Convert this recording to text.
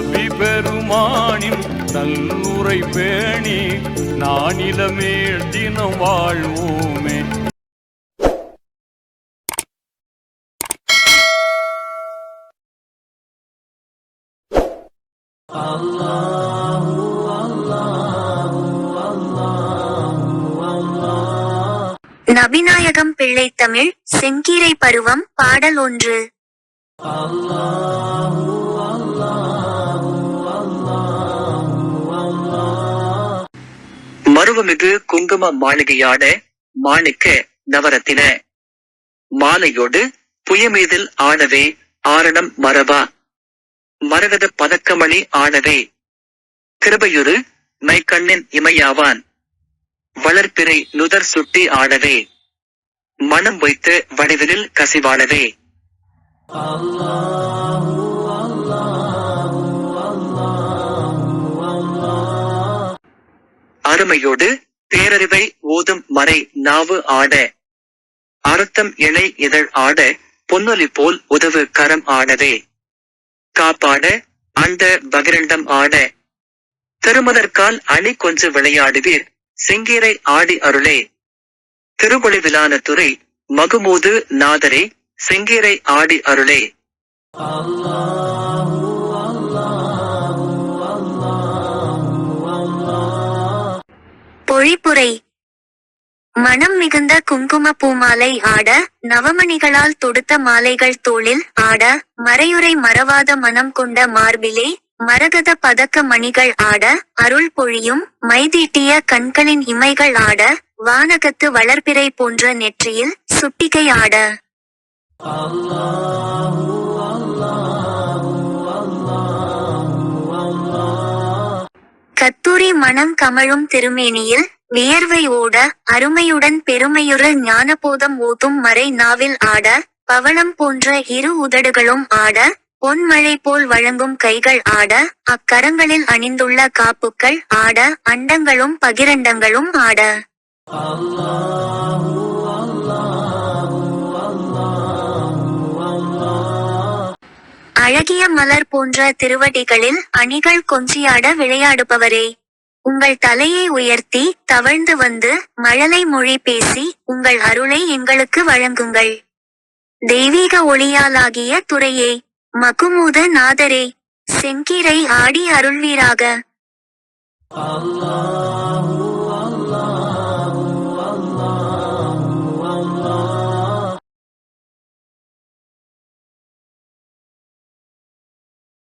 நபி பெருமானின் நல்லுரை பேணி நானிலமே தினம் வாழ்வோமே. நபிநாயகம் பிள்ளை தமிழ் செங்கீரை பருவம் பாடல் ஒன்று. செல்வமிகு குங்கும மாளிகையாட மாணிக்க நவரத்தின. மாலையோடு புயமீதில் ஆடவே ஆரணம் மரபா. மரகத பதக்கமணி ஆடவே கிருபையுறு மைக்கண்ணின் இமையாவான். வளர்ப்பிறை நுதர் சுட்டி ஆடவே மனம் வைத்து வடிவிலில் கசிவாடவே அருமையோடு பேரறிவை ஓதும் மறை நாவு ஆட. அறுத்தம் இணை இதழ் ஆட பொன்னொலி போல் உதவு கரம் ஆடவே. காப்பாட அண்ட பகிரண்டம் ஆட. திருமதற்கால் அணி கொஞ்சு விளையாடுவீர் செங்கீரை ஆடி அருளே. திருமொழிவிலான துறை மகுமூது நாதரே செங்கீரை ஆடி அருளே. பொழிப்புரை மனம் மிகுந்த குங்கும பூமாலை ஆட நவமணிகளால் தொடுத்த மாலைகள் தோளில் ஆட மறையுறை மறவாத மனம் கொண்ட மார்பிலே மரகத பதக்க மணிகள் ஆட அருள் பொழியும் மைதீட்டிய கண்களின் இமைகள் ஆட வானகத்து வளர்பிறை போன்ற நெற்றியில் சுட்டிகை ஆட. கத்தூரி மனம் கமழும் திருமேனியில் வியர்வை ஓட அருமையுடன் பெருமையுற ஞானபோதம் ஓதும் மறை நாவில் ஆட பவளம் போன்ற இரு உதடுகளும் ஆட பொன்மழை போல் வழங்கும் கைகள் ஆட அக்கரங்களில் அணிந்துள்ள காப்புக்கள் ஆட அண்டங்களும் பகிரண்டங்களும் ஆட. அழகிய மலர் போன்ற திருவடிகளில் அணிகள் கொஞ்சியாட விளையாடுபவரே. உங்கள் தலையை உயர்த்தி தவழ்ந்து வந்து மழலை மொழி பேசி உங்கள் அருளை எங்களுக்கு வழங்குங்கள். தெய்வீக ஒளியாலாகிய துறையே மகுமூத நாதரே செங்கீரை ஆடி அருள்வீராக. அல்லாஹ்